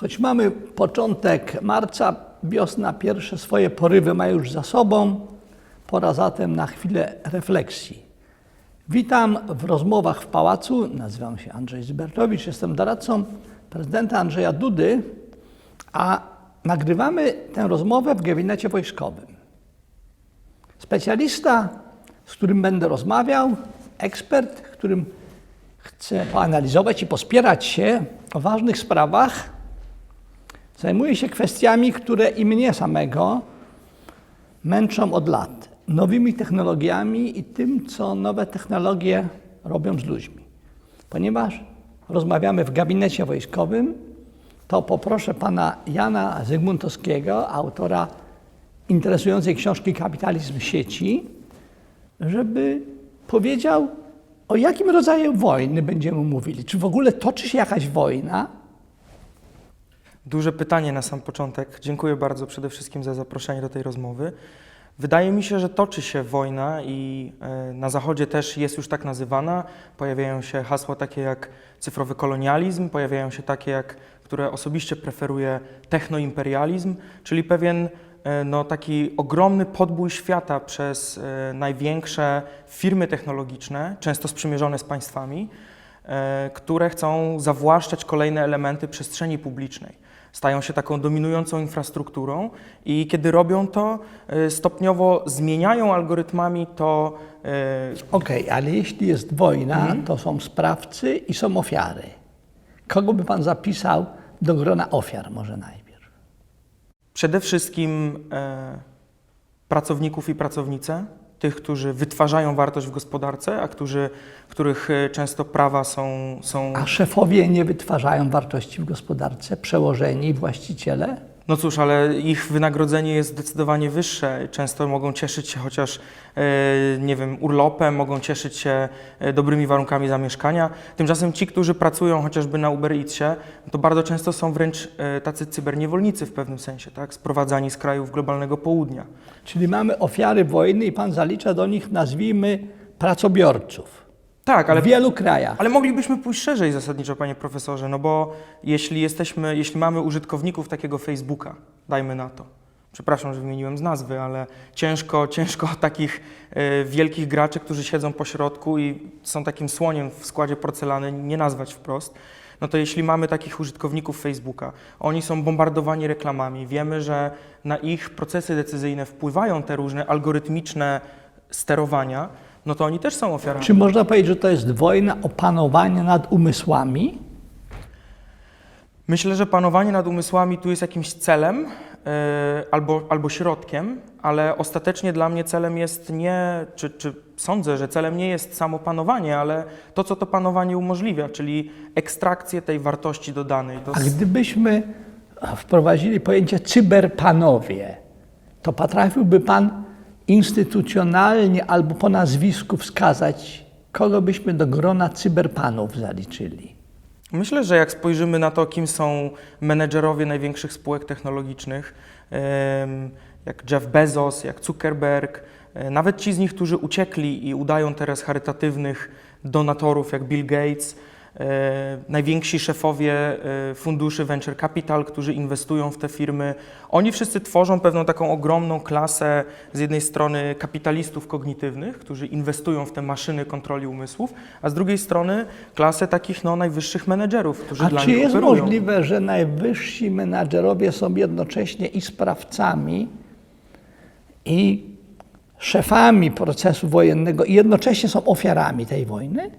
Choć mamy początek marca, wiosna pierwsze swoje porywy ma już za sobą, pora zatem na chwilę refleksji. Witam w rozmowach w Pałacu. Nazywam się Andrzej Zybertowicz, jestem doradcą prezydenta Andrzeja Dudy, a nagrywamy tę rozmowę w gabinecie wojskowym. Specjalista, z którym będę rozmawiał, ekspert, którym chcę poanalizować i pospierać się o ważnych sprawach, zajmuje się kwestiami, które i mnie samego męczą od lat. Nowymi technologiami i tym, co nowe technologie robią z ludźmi. Ponieważ rozmawiamy w gabinecie wojskowym, to poproszę pana Jana Zygmuntowskiego, autora interesującej książki Kapitalizm sieci, żeby powiedział, o jakim rodzaju wojny będziemy mówili. Czy w ogóle toczy się jakaś wojna? Duże pytanie na sam początek. Dziękuję bardzo przede wszystkim za zaproszenie do tej rozmowy. Wydaje mi się, że toczy się wojna i e, na Zachodzie też jest już tak nazywana. Pojawiają się hasła takie jak cyfrowy kolonializm, pojawiają się takie jak, które osobiście preferuję, technoimperializm, czyli pewien e, no, taki ogromny podbój świata przez e, największe firmy technologiczne, często sprzymierzone z państwami, które chcą zawłaszczać kolejne elementy przestrzeni publicznej stają się taką dominującą infrastrukturą i kiedy robią to, y, stopniowo zmieniają algorytmami to. y, Okej, ale jeśli jest wojna, to są sprawcy i są ofiary. Kogo by pan zapisał do grona ofiar może najpierw? Przede wszystkim e, pracowników i pracownice, tych, którzy wytwarzają wartość w gospodarce, a którzy, których e, często prawa są, są A szefowie nie wytwarzają wartości w gospodarce, przełożeni, właściciele? No cóż, ale ich wynagrodzenie jest zdecydowanie wyższe. Często mogą cieszyć się chociaż, e, nie wiem, urlopem, mogą cieszyć się e, dobrymi warunkami zamieszkania. Tymczasem ci, którzy pracują chociażby na Uber Eatsie, to bardzo często są wręcz e, tacy cyberniewolnicy w pewnym sensie, tak? sprowadzani z krajów globalnego południa. Czyli mamy ofiary wojny i pan zalicza do nich, nazwijmy, pracobiorców. Tak, ale W wielu krajach. Ale moglibyśmy pójść szerzej zasadniczo, panie profesorze, no bo jeśli jesteśmy, jeśli mamy użytkowników takiego Facebooka, dajmy na to. Przepraszam, że wymieniłem z nazwy, ale ciężko, ciężko takich e, wielkich graczy, którzy siedzą po środku i są takim słoniem w składzie porcelany, nie nazwać wprost. No to jeśli mamy takich użytkowników Facebooka, oni są bombardowani reklamami, wiemy, że na ich procesy decyzyjne wpływają te różne algorytmiczne sterowania, no to oni też są ofiarami. Czy można powiedzieć, że to jest wojna o panowanie nad umysłami? Myślę, że panowanie nad umysłami tu jest jakimś celem yy, albo, albo środkiem, ale ostatecznie dla mnie celem jest nie, czy, czy sądzę, że celem nie jest samo panowanie, ale to, co to panowanie umożliwia, czyli ekstrakcję tej wartości dodanej. To A gdybyśmy wprowadzili pojęcie cyberpanowie, to potrafiłby pan instytucjonalnie albo po nazwisku wskazać, kogo byśmy do grona cyberpanów zaliczyli? Myślę, że jak spojrzymy na to, kim są menedżerowie największych spółek technologicznych, jak Jeff Bezos, jak Zuckerberg, e, nawet ci z nich, którzy uciekli i udają teraz charytatywnych donatorów, jak Bill Gates, najwięksi szefowie e, funduszy venture capital, którzy inwestują w te firmy, oni wszyscy tworzą pewną taką ogromną klasę z jednej strony kapitalistów kognitywnych, którzy inwestują w te maszyny kontroli umysłów, a z drugiej strony klasę takich no, najwyższych menedżerów, którzy A dla czy nich jest operują. możliwe, że najwyżsi menadżerowie są jednocześnie i sprawcami, i szefami procesu wojennego, i jednocześnie są ofiarami tej wojny?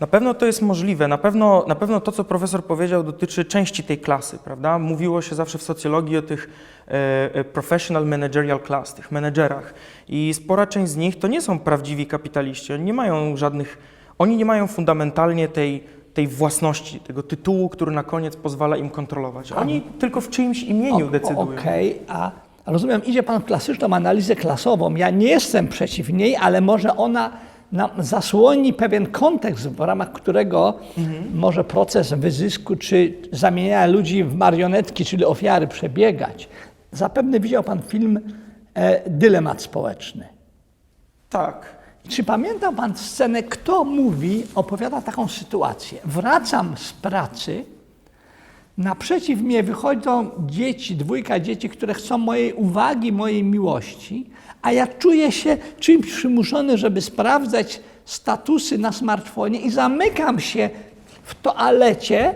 Na pewno to jest możliwe. Na pewno, na pewno to, co profesor powiedział, dotyczy części tej klasy, prawda? Mówiło się zawsze w socjologii o tych e, e, professional managerial class, tych menedżerach. I spora część z nich to nie są prawdziwi kapitaliści. Oni nie mają żadnych, oni nie mają fundamentalnie tej, tej własności, tego tytułu, który na koniec pozwala im kontrolować. Oni tylko w czyimś imieniu O- decydują. Okej, a rozumiem, idzie Pan w klasyczną analizę klasową. Ja nie jestem przeciw niej, ale może ona nam zasłoni pewien kontekst, w ramach którego może proces wyzysku czy zamieniania ludzi w marionetki, czyli ofiary przebiegać. Zapewne widział Pan film e, Dylemat społeczny. Tak. Czy pamięta Pan scenę, kto mówi, opowiada taką sytuację? Wracam z pracy, Naprzeciw mnie wychodzą dzieci, dwójka dzieci, które chcą mojej uwagi, mojej miłości, a ja czuję się czymś przymuszony, żeby sprawdzać statusy na smartfonie i zamykam się w toalecie,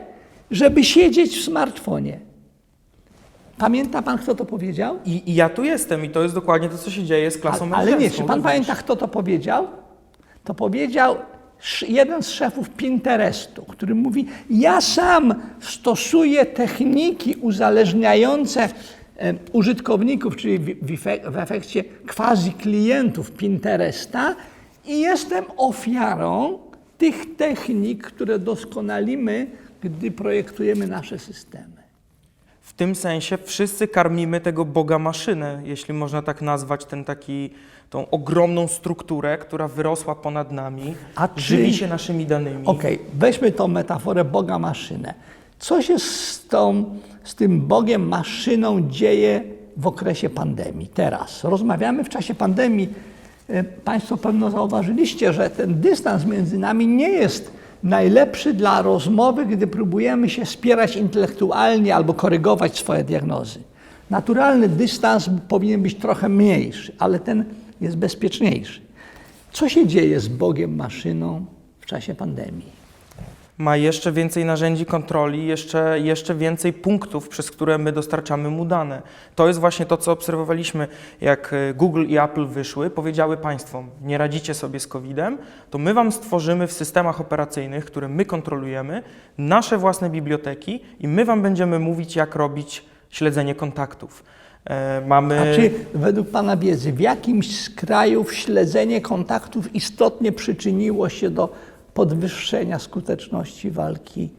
żeby siedzieć w smartfonie. Pamięta pan, kto to powiedział? I, I ja tu jestem i to jest dokładnie to, co się dzieje z klasą Ale, ale nie, czy pan również. pamięta, kto to powiedział? To powiedział jeden z szefów Pinterestu, który mówi: Ja sam stosuję techniki uzależniające e, użytkowników, czyli w, w, efek- w efekcie quasi klientów Pinteresta, i jestem ofiarą tych technik, które doskonalimy, gdy projektujemy nasze systemy. W tym sensie wszyscy karmimy tego Boga maszynę, jeśli można tak nazwać ten taki, tą ogromną strukturę, która wyrosła ponad nami, A czy- żywi się naszymi danymi. Okej, weźmy tą metaforę Boga maszynę. Co się z, tą, z tym Bogiem maszyną dzieje w okresie pandemii teraz? Rozmawiamy w czasie pandemii. E, Państwo pewno zauważyliście, że ten dystans między nami nie jest najlepszy dla rozmowy, gdy próbujemy się spierać intelektualnie albo korygować swoje diagnozy. Naturalny dystans powinien być trochę mniejszy, ale ten jest bezpieczniejszy. Co się dzieje z Bogiem maszyną w czasie pandemii? Ma jeszcze więcej narzędzi kontroli, jeszcze, jeszcze więcej punktów, przez które my dostarczamy mu dane. To jest właśnie to, co obserwowaliśmy, jak e, Google i Apple wyszły, powiedziały państwom, nie radzicie sobie z COVID-em, to my wam stworzymy w systemach operacyjnych, które my kontrolujemy, nasze własne biblioteki i my wam będziemy mówić, jak robić śledzenie kontaktów. E, Mamy... A czy według Pana wiedzy w jakimś z krajów śledzenie kontaktów istotnie przyczyniło się do podwyższenia skuteczności walki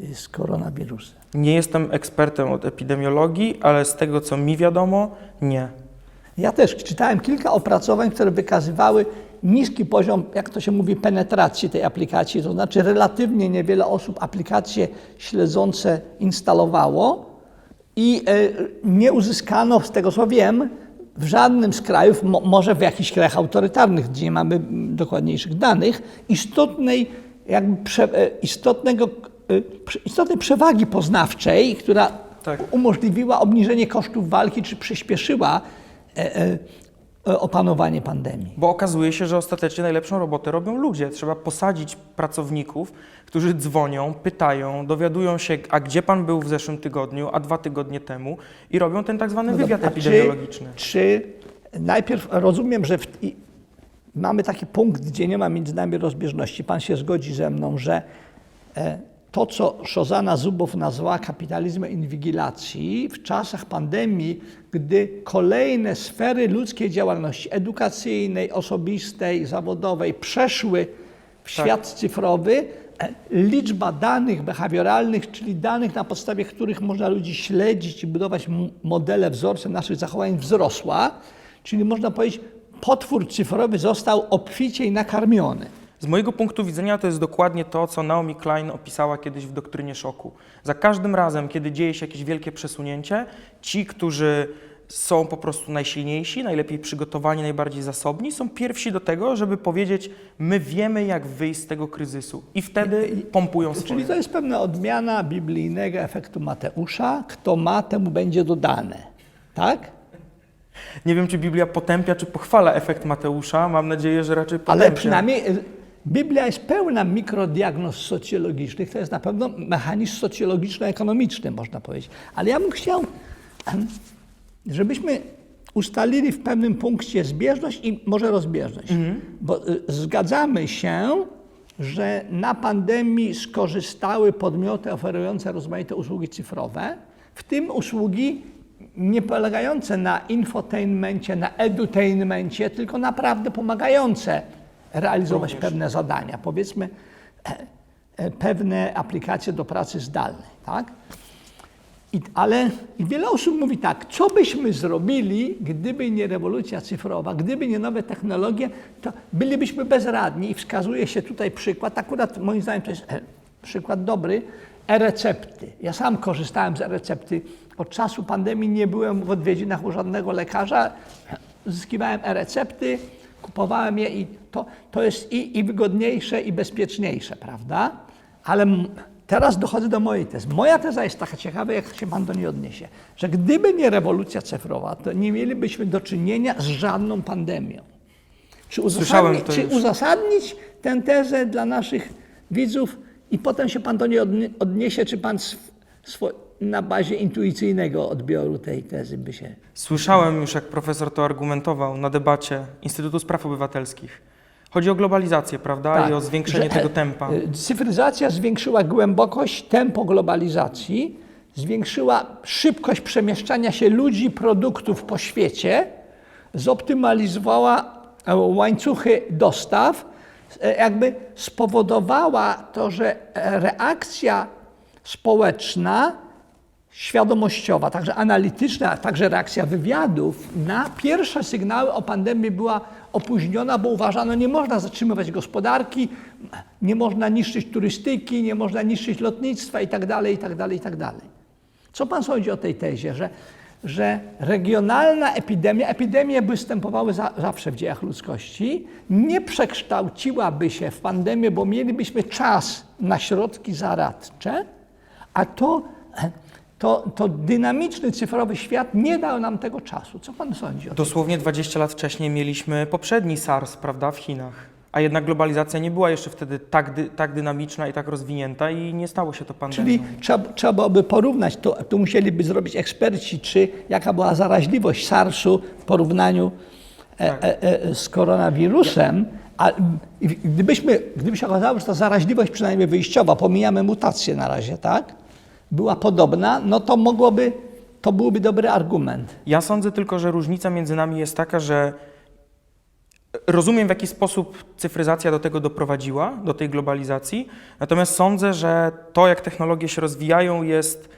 y, z koronawirusem? Nie jestem ekspertem od epidemiologii, ale z tego, co mi wiadomo, nie. Ja też czytałem kilka opracowań, które wykazywały niski poziom, jak to się mówi, penetracji tej aplikacji, to znaczy relatywnie niewiele osób aplikacje śledzące instalowało i e, nie uzyskano, z tego co wiem, w żadnym z krajów, mo, może w jakichś krajach autorytarnych, gdzie nie mamy dokładniejszych danych, istotnej, jakby prze, e, istotnego, e, istotnej przewagi poznawczej, która Tak. umożliwiła obniżenie kosztów walki, czy przyspieszyła e, opanowanie pandemii. Bo okazuje się, że ostatecznie najlepszą robotę robią ludzie. Trzeba posadzić pracowników, którzy dzwonią, pytają, dowiadują się, a gdzie pan był w zeszłym tygodniu, a dwa tygodnie temu i robią ten tak zwany No wywiad dobra, epidemiologiczny. Czy, czy najpierw rozumiem, że w, mamy taki punkt, gdzie nie ma między nami rozbieżności. Pan się zgodzi ze mną, że e, to, co Szozana Zubow nazwała kapitalizmem inwigilacji, w czasach pandemii, gdy kolejne sfery ludzkiej działalności edukacyjnej, osobistej, zawodowej przeszły w świat cyfrowy, e, liczba danych behawioralnych, czyli danych, na podstawie których można ludzi śledzić i budować modele, wzorce naszych zachowań, wzrosła. Czyli można powiedzieć, potwór cyfrowy został obficie i nakarmiony. Z mojego punktu widzenia to jest dokładnie to, co Naomi Klein opisała kiedyś w Doktrynie Szoku. Za każdym razem, kiedy dzieje się jakieś wielkie przesunięcie, ci, którzy są po prostu najsilniejsi, najlepiej przygotowani, najbardziej zasobni, są pierwsi do tego, żeby powiedzieć, my wiemy, jak wyjść z tego kryzysu. I wtedy pompują swoje. Czyli to jest pewna odmiana biblijnego efektu Mateusza. Kto ma, temu będzie dodane. Tak? Nie wiem, czy Biblia potępia, czy pochwala efekt Mateusza. Mam nadzieję, że raczej potępia. Ale przynajmniej Biblia jest pełna mikrodiagnoz socjologicznych. To jest na pewno mechanizm socjologiczno-ekonomiczny, można powiedzieć. Ale ja bym chciał, żebyśmy ustalili w pewnym punkcie zbieżność i może rozbieżność. Bo y, zgadzamy się, że na pandemii skorzystały podmioty oferujące rozmaite usługi cyfrowe, w tym usługi nie polegające na infotainmencie, na edutainmencie, tylko naprawdę pomagające realizować Również. pewne zadania. Powiedzmy, e, e, pewne aplikacje do pracy zdalnej. Tak? I, ale i wiele osób mówi tak, co byśmy zrobili, gdyby nie rewolucja cyfrowa, gdyby nie nowe technologie, to bylibyśmy bezradni. I wskazuje się tutaj przykład, akurat moim zdaniem to jest e, przykład dobry, e-recepty. Ja sam korzystałem z e-recepty. Od czasu pandemii nie byłem w odwiedzinach u żadnego lekarza. Zyskiwałem e-recepty, kupowałem je i to, to jest i, i wygodniejsze, i bezpieczniejsze, prawda? Ale teraz dochodzę do mojej tezy. Moja teza jest taka ciekawa, jak się pan do niej odniesie, że gdyby nie rewolucja cyfrowa, to nie mielibyśmy do czynienia z żadną pandemią. Czy uzasadnić, czy uzasadnić tę tezę dla naszych widzów i potem się pan do niej odnie- odniesie, czy pan sw- na bazie intuicyjnego odbioru tej tezy by się... Słyszałem już, jak profesor to argumentował na debacie Instytutu Spraw Obywatelskich. Chodzi o globalizację, prawda? Tak, I o zwiększenie że, tego e, tempa. e, Cyfryzacja zwiększyła głębokość, tempo globalizacji, zwiększyła szybkość przemieszczania się ludzi, produktów po świecie, zoptymalizowała e, łańcuchy dostaw, jakby spowodowała to, że reakcja społeczna świadomościowa, także analityczna, także reakcja wywiadów na pierwsze sygnały o pandemii była opóźniona, bo uważano, nie można zatrzymywać gospodarki, nie można niszczyć turystyki, nie można niszczyć lotnictwa itd., itd., itd. Co pan sądzi o tej tezie, że, że regionalna epidemia, epidemie występowały za, zawsze w dziejach ludzkości, nie przekształciłaby się w pandemię, bo mielibyśmy czas na środki zaradcze, a to, to, to dynamiczny cyfrowy świat nie dał nam tego czasu. Co pan sądzi o? Dosłownie 20 lat wcześniej mieliśmy poprzedni SARS, prawda, w Chinach. A jednak globalizacja nie była jeszcze wtedy tak, dy, tak dynamiczna i tak rozwinięta i nie stało się to pandemią. Czyli trzeba, trzeba byłoby porównać, to, tu musieliby zrobić eksperci, czy jaka była zaraźliwość SARS-u w porównaniu e, e, e, z koronawirusem. A gdybyśmy, gdyby się okazało, że ta zaraźliwość przynajmniej wyjściowa, pomijamy mutację na razie, tak, była podobna, no to mogłoby, to byłby dobry argument. Ja sądzę tylko, że różnica między nami jest taka, że rozumiem w jaki sposób cyfryzacja do tego doprowadziła, do tej globalizacji, natomiast sądzę, że to jak technologie się rozwijają jest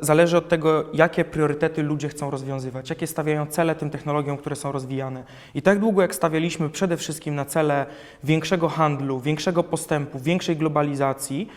zależy od tego, jakie priorytety ludzie chcą rozwiązywać, jakie stawiają cele tym technologiom, które są rozwijane. I tak długo jak stawialiśmy przede wszystkim na cele większego handlu, większego postępu, większej globalizacji,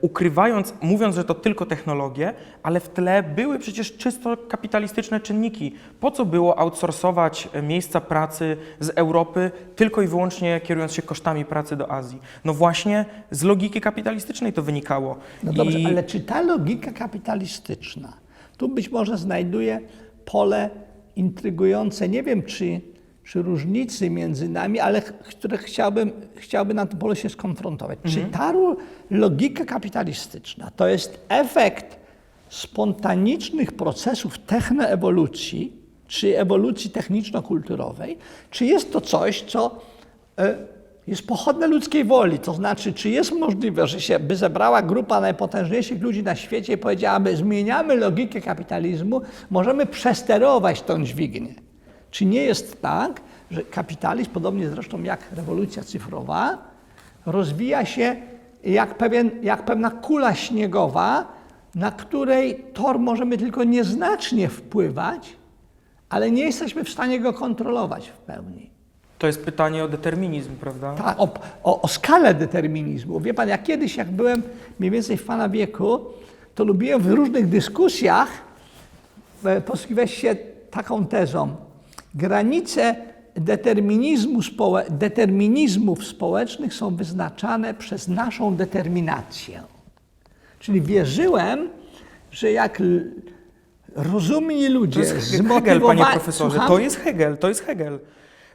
ukrywając, mówiąc, że to tylko technologie, ale w tle były przecież czysto kapitalistyczne czynniki. Po co było outsourcować e, miejsca pracy z Europy tylko i wyłącznie kierując się kosztami pracy do Azji? No właśnie z logiki kapitalistycznej to wynikało. No dobrze, I ale czy ta logika kapitalistyczna, tu być może znajduje pole intrygujące, nie wiem czy, czy różnicy między nami, ale które chciałbym, chciałbym na tym polu się skonfrontować. Czy ta logika kapitalistyczna to jest efekt spontanicznych procesów technoewolucji, czy ewolucji techniczno-kulturowej, czy jest to coś, co e, jest pochodne ludzkiej woli. To znaczy, czy jest możliwe, że się by zebrała grupa najpotężniejszych ludzi na świecie i powiedziałaby, zmieniamy logikę kapitalizmu, możemy przesterować tą dźwignię. Czy nie jest tak, że kapitalizm, podobnie zresztą jak rewolucja cyfrowa, rozwija się jak, pewien, jak pewna kula śniegowa, na której tor możemy tylko nieznacznie wpływać, ale nie jesteśmy w stanie go kontrolować w pełni. to jest pytanie o determinizm, prawda? Tak, o, o, o skalę determinizmu. Wie pan, ja kiedyś, jak byłem mniej więcej w pana wieku, to lubiłem w różnych dyskusjach e, posługiwać się taką tezą. Granice determinizmu społe, determinizmów społecznych są wyznaczane przez naszą determinację. Czyli wierzyłem, że jak rozumni ludzie, To jest He- Hegel, zmotywowani... panie profesorze, Słucham? to jest Hegel, to jest Hegel.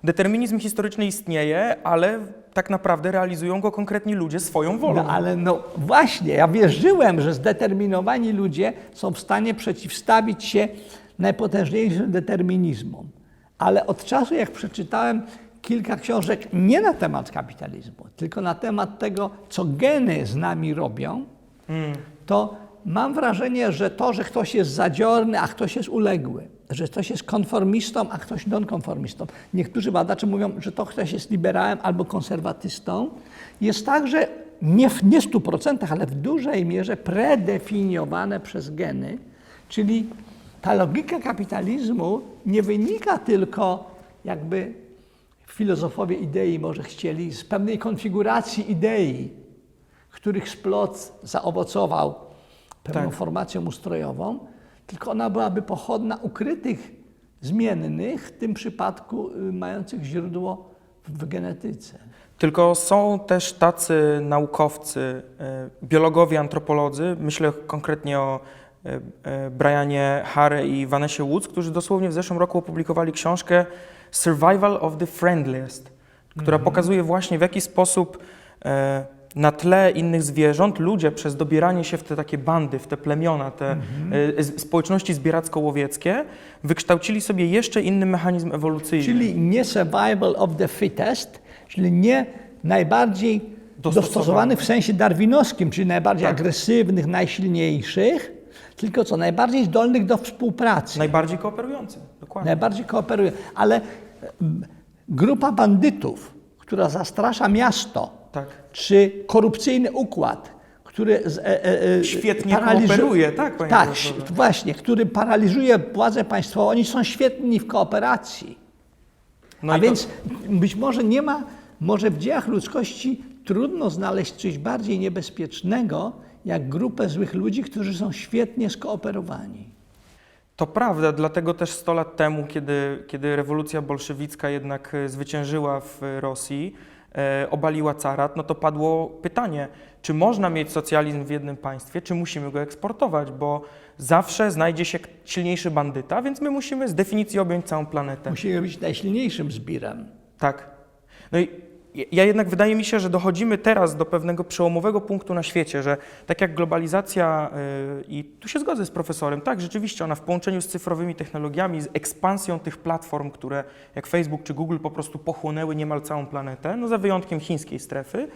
Determinizm historyczny istnieje, ale tak naprawdę realizują go konkretni ludzie swoją wolą. No ale no właśnie, ja wierzyłem, że zdeterminowani ludzie są w stanie przeciwstawić się najpotężniejszym determinizmom. Ale od czasu, jak przeczytałem kilka książek nie na temat kapitalizmu, tylko na temat tego, co geny z nami robią, to mam wrażenie, że to, że ktoś jest zadziorny, a ktoś jest uległy, że ktoś jest konformistą, a ktoś nonkonformistą. Niektórzy badacze mówią, że to ktoś jest liberałem albo konserwatystą. Jest także nie w nie 100%, ale w dużej mierze predefiniowane przez geny, czyli ta logika kapitalizmu nie wynika tylko jakby filozofowie idei może chcieli z pewnej konfiguracji idei, których splot zaowocował pewną Tak. formacją ustrojową, tylko ona byłaby pochodna ukrytych zmiennych, w tym przypadku y, mających źródło w genetyce. Tylko są też tacy naukowcy, e, biologowie, antropolodzy, myślę konkretnie o Brianie Harry i Vanessie Woods, którzy dosłownie w zeszłym roku opublikowali książkę Survival of the Friendliest, która pokazuje właśnie w jaki sposób e, na tle innych zwierząt ludzie przez dobieranie się w te takie bandy, w te plemiona, te e, z- społeczności zbieracko-łowieckie wykształcili sobie jeszcze inny mechanizm ewolucyjny. Czyli nie survival of the fittest, czyli nie najbardziej Dostosowany. dostosowany w sensie darwinowskim, czyli najbardziej Tak. agresywnych, najsilniejszych, tylko co najbardziej zdolnych do współpracy. Najbardziej kooperujący, dokładnie. najbardziej kooperuje. Ale grupa bandytów, która zastrasza miasto, Tak. czy korupcyjny układ, który e, e, e, Świetnie kooperuje, tak, panie Tak, profesorze? właśnie, który paraliżuje władzę państwową. Oni są świetni w kooperacji. No A więc być może nie ma, może w dziejach ludzkości trudno znaleźć coś bardziej niebezpiecznego, jak grupę złych ludzi, którzy są świetnie skooperowani. To prawda, dlatego też 100 lat temu, kiedy, kiedy rewolucja bolszewicka jednak e, zwyciężyła w Rosji, e, obaliła carat, no to padło pytanie, czy można mieć socjalizm w jednym państwie, czy musimy go eksportować, bo zawsze znajdzie się silniejszy bandyta, więc my musimy z definicji objąć całą planetę. Musimy być najsilniejszym zbirem. Tak. No i ja jednak wydaje mi się, że dochodzimy teraz do pewnego przełomowego punktu na świecie, że tak jak globalizacja, yy, i tu się zgodzę z profesorem, tak, rzeczywiście ona w połączeniu z cyfrowymi technologiami, z ekspansją tych platform, które jak Facebook czy Google po prostu pochłonęły niemal całą planetę, no za wyjątkiem chińskiej strefy,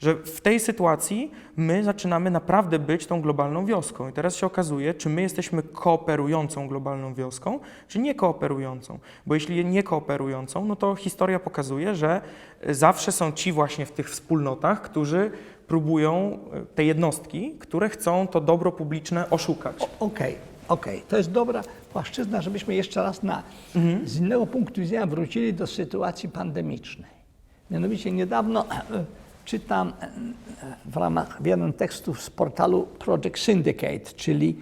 że w tej sytuacji my zaczynamy naprawdę być tą globalną wioską. I teraz się okazuje, czy my jesteśmy kooperującą globalną wioską, czy nie kooperującą. Bo jeśli nie kooperującą, no to historia pokazuje, że zawsze są ci właśnie w tych wspólnotach, którzy próbują e, te jednostki, które chcą to dobro publiczne oszukać. Okej, okej. To jest dobra płaszczyzna, żebyśmy jeszcze raz na, z innego punktu widzenia wrócili do sytuacji pandemicznej. Mianowicie niedawno czytam e, w ramach w jednym tekstu z portalu Project Syndicate, czyli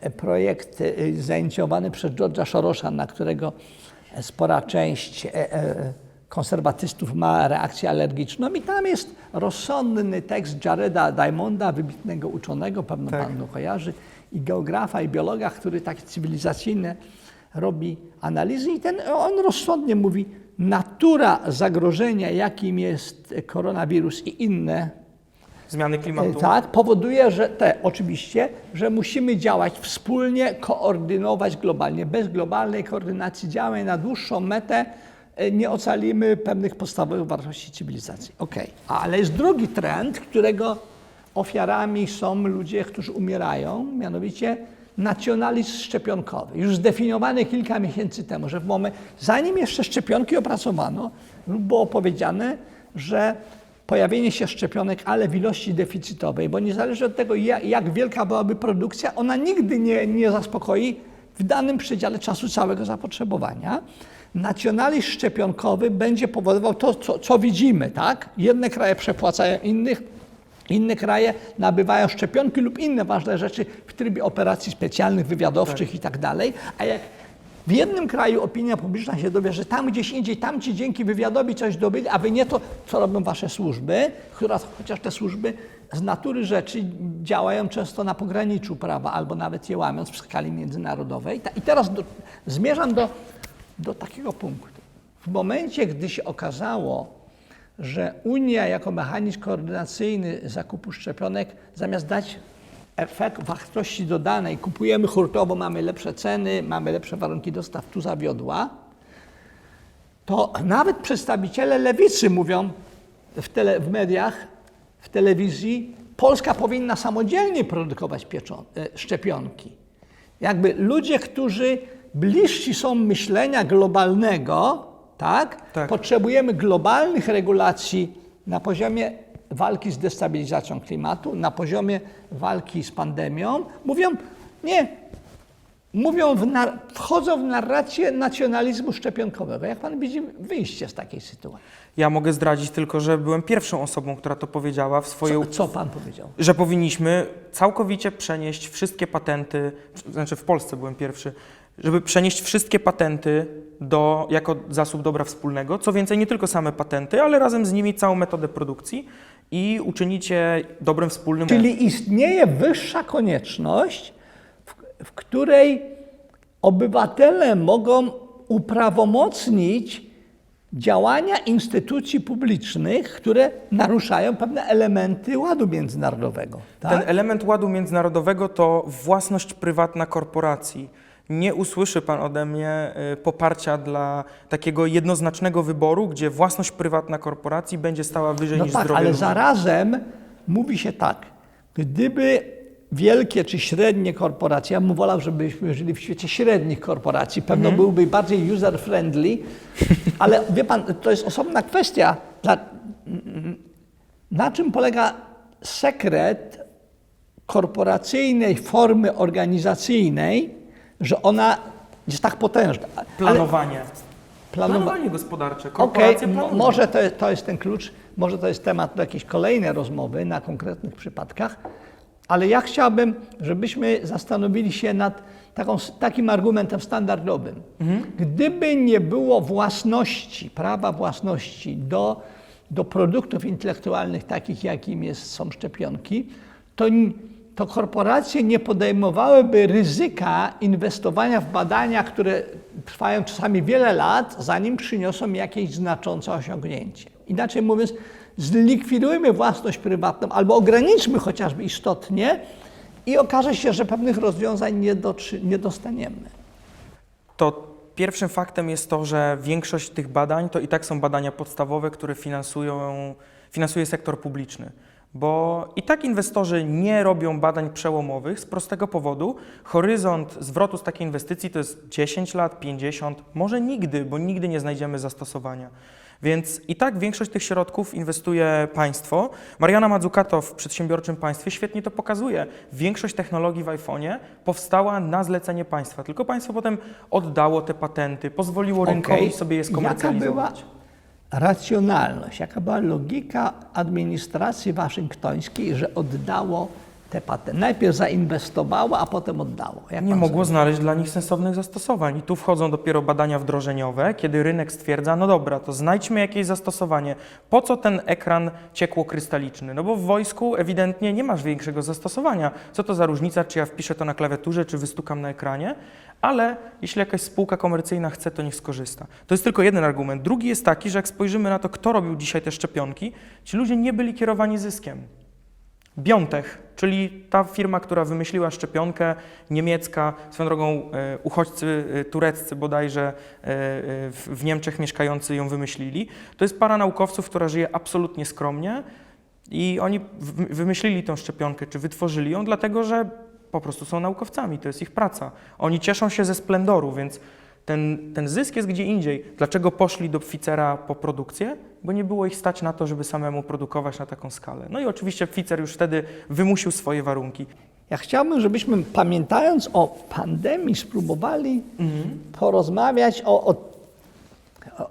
e, projekt e, zainicjowany przez George'a Soros'a, na którego spora część e, e, konserwatystów ma reakcję alergiczną i tam jest rozsądny tekst Jareda Diamonda, wybitnego uczonego, pewno Tak. pan go kojarzy, i geografa, i biologa, który takie cywilizacyjne robi analizy i ten, on rozsądnie mówi, natura zagrożenia, jakim jest koronawirus i inne, Zmiany klimatu. E, Tak, powoduje, że te oczywiście, że musimy działać wspólnie, koordynować globalnie. Bez globalnej koordynacji działań na dłuższą metę e, nie ocalimy pewnych podstawowych wartości cywilizacji. Okej, ale jest drugi trend, którego ofiarami są ludzie, którzy umierają, mianowicie nacjonalizm szczepionkowy. Już zdefiniowany kilka miesięcy temu, że w momencie, zanim jeszcze szczepionki opracowano, było powiedziane, że pojawienie się szczepionek, ale w ilości deficytowej, bo niezależnie od tego, jak, jak wielka byłaby produkcja, ona nigdy nie, nie zaspokoi w danym przedziale czasu całego zapotrzebowania. Nacjonalizm szczepionkowy będzie powodował to, co, co widzimy, tak? Jedne kraje przepłacają innych, inne kraje nabywają szczepionki lub inne ważne rzeczy w trybie operacji specjalnych, wywiadowczych i tak dalej, a jak w jednym kraju opinia publiczna się dowie, że tam gdzieś indziej, tam ci dzięki wywiadowi coś dobyli, a wy nie to, co robią wasze służby, która, chociaż te służby z natury rzeczy działają często na pograniczu prawa, albo nawet je łamiąc w skali międzynarodowej. I teraz do, zmierzam do, do takiego punktu. W momencie, gdy się okazało, że Unia jako mechanizm koordynacyjny zakupu szczepionek, zamiast dać efekt wartości dodanej, kupujemy hurtowo, mamy lepsze ceny, mamy lepsze warunki dostaw, tu zawiodła, to nawet przedstawiciele lewicy mówią w, tele, w mediach, w telewizji, Polska powinna samodzielnie produkować e, szczepionki. Jakby ludzie, którzy bliżsi są myślenia globalnego, tak? Tak. Potrzebujemy globalnych regulacji na poziomie walki z destabilizacją klimatu, na poziomie walki z pandemią. Mówią, nie, mówią w wchodzą w narrację nacjonalizmu szczepionkowego. Jak pan widzi wyjście z takiej sytuacji? Ja mogę zdradzić tylko, że byłem pierwszą osobą, która to powiedziała w swojej Co, co pan powiedział? że powinniśmy całkowicie przenieść wszystkie patenty, znaczy w Polsce byłem pierwszy, żeby przenieść wszystkie patenty do, jako zasób dobra wspólnego. Co więcej, nie tylko same patenty, ale razem z nimi całą metodę produkcji i uczynicie dobrem wspólnym. Czyli istnieje wyższa konieczność, w, w której obywatele mogą uprawomocnić działania instytucji publicznych, które naruszają pewne elementy ładu międzynarodowego. Tak? Ten element ładu międzynarodowego to własność prywatna korporacji. Nie usłyszy Pan ode mnie y, poparcia dla takiego jednoznacznego wyboru, gdzie własność prywatna korporacji będzie stała wyżej No niż tak, zdrowie ale ludzi. zarazem mówi się tak, gdyby wielkie czy średnie korporacje, ja bym wolał, żebyśmy żyli w świecie średnich korporacji, pewno byłby bardziej user-friendly, ale wie pan, to jest osobna kwestia. Na czym polega sekret korporacyjnej formy organizacyjnej, że ona jest tak potężna? Planowanie. planowa- Planowanie gospodarcze. Korporacje planują. może to, to jest ten klucz, może to jest temat do jakiejś kolejnej rozmowy na konkretnych przypadkach, ale ja chciałbym, żebyśmy zastanowili się nad taką, takim argumentem standardowym. Gdyby nie było własności, prawa własności do, do produktów intelektualnych takich, jakim jest, są szczepionki, to, to korporacje nie podejmowałyby ryzyka inwestowania w badania, które trwają czasami wiele lat, zanim przyniosą jakieś znaczące osiągnięcie. Inaczej mówiąc, zlikwidujmy własność prywatną albo ograniczmy chociażby istotnie i okaże się, że pewnych rozwiązań nie, nie dostaniemy. to pierwszym faktem jest to, że większość tych badań to i tak są badania podstawowe, które finansują, finansuje sektor publiczny. Bo i tak inwestorzy nie robią badań przełomowych z prostego powodu. Horyzont zwrotu z takiej inwestycji to jest 10 lat, 50, może nigdy, bo nigdy nie znajdziemy zastosowania. Więc i tak większość tych środków inwestuje państwo. Mariana Mazzucato w przedsiębiorczym państwie świetnie to pokazuje. Większość technologii w iPhone'ie powstała na zlecenie państwa, tylko państwo potem oddało te patenty, pozwoliło rynkowi Okej, sobie je skomercjalizować. Racjonalność, jaka była logika administracji waszyngtońskiej, że oddało te patenty? Najpierw zainwestowało, a potem oddało. Jak Nie mogło znaleźć dla nich sensownych zastosowań. I tu wchodzą dopiero badania wdrożeniowe, kiedy rynek stwierdza, no dobra, to znajdźmy jakieś zastosowanie. Po co ten ekran ciekłokrystaliczny? No bo w wojsku ewidentnie nie masz większego zastosowania. Co to za różnica, czy ja wpiszę to na klawiaturze, czy wystukam na ekranie? Ale jeśli jakaś spółka komercyjna chce, to niech skorzysta. To jest tylko jeden argument. Drugi jest taki, że jak spojrzymy na to, kto robił dzisiaj te szczepionki, ci ludzie nie byli kierowani zyskiem. Biotech, czyli ta firma, która wymyśliła szczepionkę niemiecka, swoją drogą e, uchodźcy e, tureccy bodajże e, w, Niemczech mieszkający ją wymyślili. To jest para naukowców, która żyje absolutnie skromnie i oni wymyślili tą szczepionkę, czy wytworzyli ją, dlatego że po prostu są naukowcami, to jest ich praca. Oni cieszą się ze splendoru, więc ten, ten zysk jest gdzie indziej. Dlaczego poszli do Pficera po produkcję? Bo nie było ich stać na to, żeby samemu produkować na taką skalę. No i oczywiście Pfizer już wtedy wymusił swoje warunki. Ja chciałbym, żebyśmy pamiętając o pandemii, spróbowali porozmawiać o, o,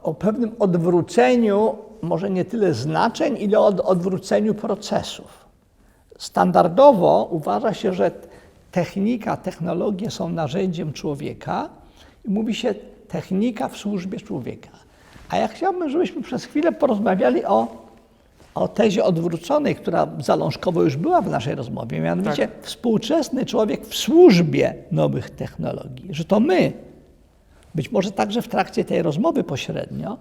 o pewnym odwróceniu, może nie tyle znaczeń, ile od, odwróceniu procesów. Standardowo uważa się, że technika, technologie są narzędziem człowieka i mówi się technika w służbie człowieka. A ja chciałbym, żebyśmy przez chwilę porozmawiali o, o tezie odwróconej, która zalążkowo już była w naszej rozmowie, mianowicie współczesny człowiek w służbie nowych technologii, że to my, być może także w trakcie tej rozmowy pośrednio,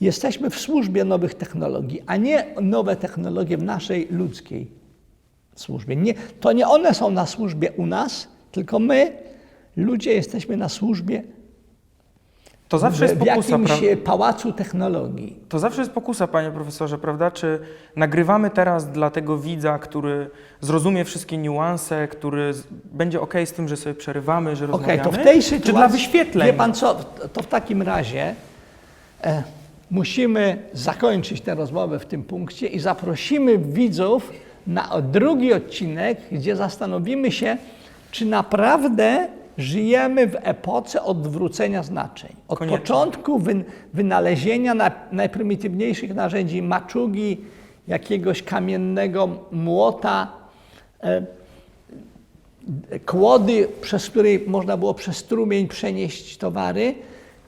jesteśmy w służbie nowych technologii, a nie nowe technologie w naszej ludzkiej służbie. Nie, to nie one są na służbie u nas, tylko my, ludzie, jesteśmy na służbie To zawsze jest w, w pokusa, jakimś pałacu technologii. To zawsze jest pokusa, panie profesorze, prawda? Czy nagrywamy teraz dla tego widza, który zrozumie wszystkie niuanse, który będzie ok z tym, że sobie przerywamy, że Okej, rozmawiamy? to w tej sytuacji. Czy dla wyświetleń? Wie pan co, to w takim razie e, musimy zakończyć tę rozmowę w tym punkcie i zaprosimy widzów na drugi odcinek, gdzie zastanowimy się, czy naprawdę żyjemy w epoce odwrócenia znaczeń. Od Koniecznie. początku wyn, wynalezienia na, najprymitywniejszych narzędzi maczugi, jakiegoś kamiennego młota, e, kłody, przez której można było przez strumień przenieść towary,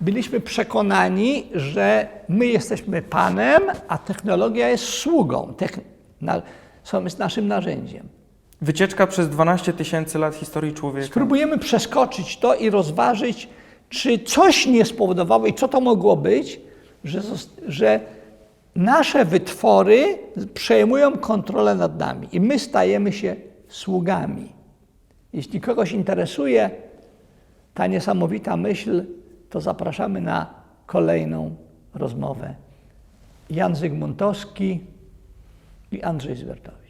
byliśmy przekonani, że my jesteśmy Panem, a technologia jest sługą, techn- na, są, jest naszym narzędziem. Wycieczka przez 12 tysięcy lat historii człowieka. Spróbujemy przeskoczyć to i rozważyć, czy coś nie spowodowało i co to mogło być, że, że nasze wytwory przejmują kontrolę nad nami i my stajemy się sługami. Jeśli kogoś interesuje ta niesamowita myśl, to zapraszamy na kolejną rozmowę. Jan Zygmuntowski i Andrzej Zwertowicz.